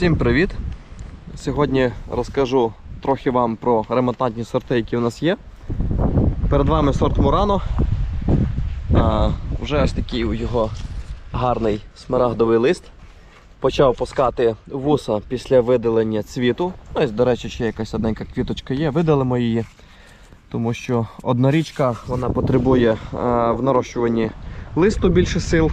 Всім привіт! Сьогодні розкажу трохи вам про ремонтантні сорти, які у нас є. Перед вами сорт Мурано. А, вже ось такий у його гарний смарагдовий лист. Почав пускати вуса після видалення цвіту. Ось, до речі, ще якась одненька квіточка є, видалимо її. Тому що однорічка вона потребує а, в нарощуванні листу більше сил.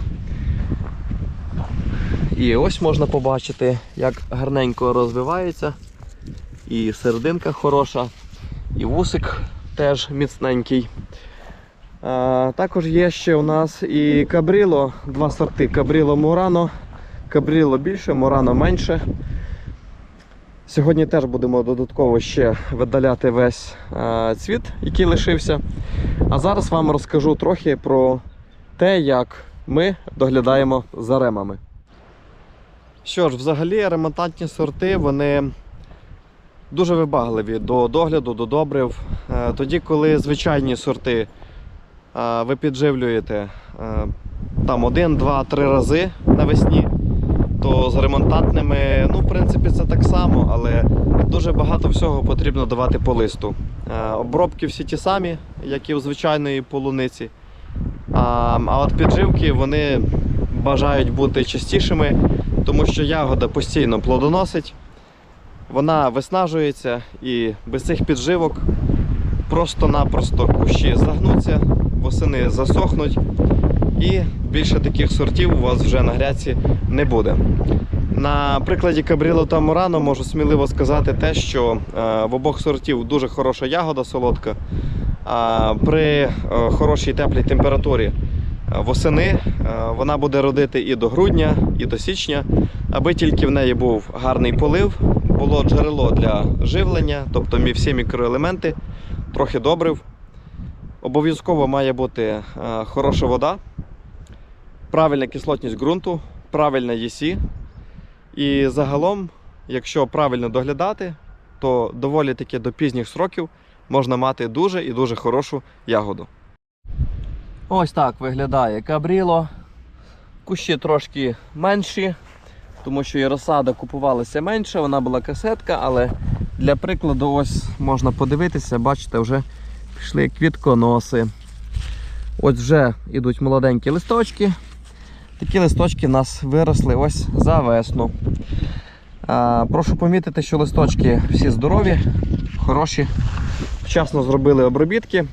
І ось можна побачити, як гарненько розвивається. І серединка хороша, і вусик теж міцненький. А, також є ще у нас і кабріло, два сорти кабріло Мурано. Кабріло більше, Мурано менше. Сьогодні теж будемо додатково ще видаляти весь а, цвіт, який лишився. А зараз вам розкажу трохи про те, як ми доглядаємо за ремами. Що ж, взагалі ремонтантні сорти вони дуже вибагливі до догляду, до добрив. Е, Тоді, коли звичайні сорти е, ви підживлюєте е, там один, два, три рази навесні, то з ремонтантними, ну, в принципі, це так само, але дуже багато всього потрібно давати по листу. Обробки всі ті самі, як і у звичайної полуниці. А от підживки вони бажають бути частішими, тому що ягода постійно плодоносить, вона виснажується і без цих підживок просто-напросто кущі загнуться, восени засохнуть, і більше таких сортів у вас вже на грядці не буде. На прикладі Кабріло та Мурано можу сміливо сказати те, що е, в обох сортів дуже хороша ягода солодка. А при е, хорошій теплій температурі восени е, вона буде родити і до грудня, і до січня, аби тільки в неї був гарний полив, було джерело для живлення, тобто всі мікроелементи, трохи добрив. Обов'язково має бути е, хороша вода, правильна кислотність ґрунту, правильна ЄСі. І загалом, якщо правильно доглядати, то доволі таки до пізніх сроків можна мати дуже і дуже хорошу ягоду. Ось так виглядає кабріло. Кущі трошки менші, тому що і розсада купувалася менше, вона була касетка, але для прикладу, ось можна подивитися, бачите, вже пішли квітконоси. Ось вже йдуть молоденькі листочки. Такі листочки в нас виросли ось за весну. А, прошу помітити, що листочки всі здорові, хороші. Вчасно зробили обробітки.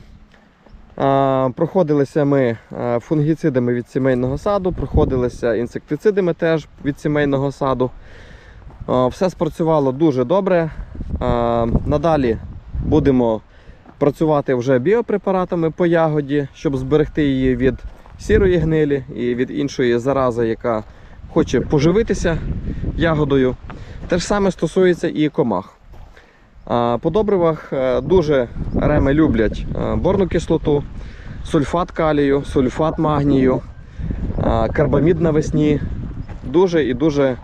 Проходилися ми фунгіцидами від сімейного саду, проходилися інсектицидами теж від сімейного саду. Все спрацювало дуже добре. Надалі будемо працювати вже біопрепаратами по ягоді, щоб зберегти її від сірої гнилі і від іншої зарази, яка хоче поживитися ягодою. Те ж саме стосується і комах. По добривах е, дуже реми люблять е, борну кислоту, сульфат калію, сульфат магнію, карбамід навесні. Дуже і дуже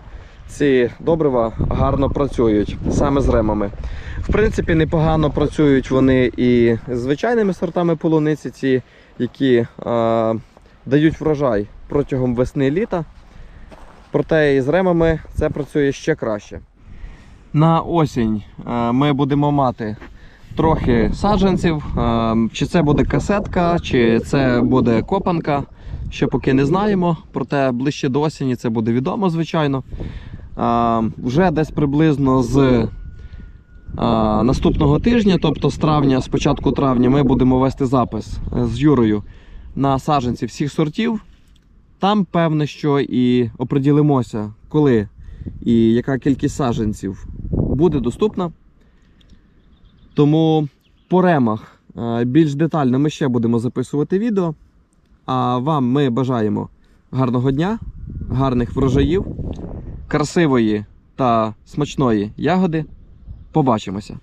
ці добрива гарно працюють саме з ремами. В принципі, непогано працюють вони і з звичайними сортами полуниці, ці, які а, дають врожай протягом весни літа. Проте і з ремами це працює ще краще. На осінь е, ми будемо мати трохи саджанців. Е, Чи це буде касетка, чи це буде копанка. Ще поки не знаємо. Проте ближче до осені це буде відомо, звичайно. Е, Вже десь приблизно з наступного тижня, тобто з травня, з початку травня, ми будемо вести запис з Юрою на саджанці всіх сортів. Там певне, що і оприділимося, коли і яка кількість саджанців буде доступна. Тому по ремах е, більш детально ми ще будемо записувати відео. А вам ми бажаємо гарного дня, гарних врожаїв, красивої та смачної ягоди. Побачимося!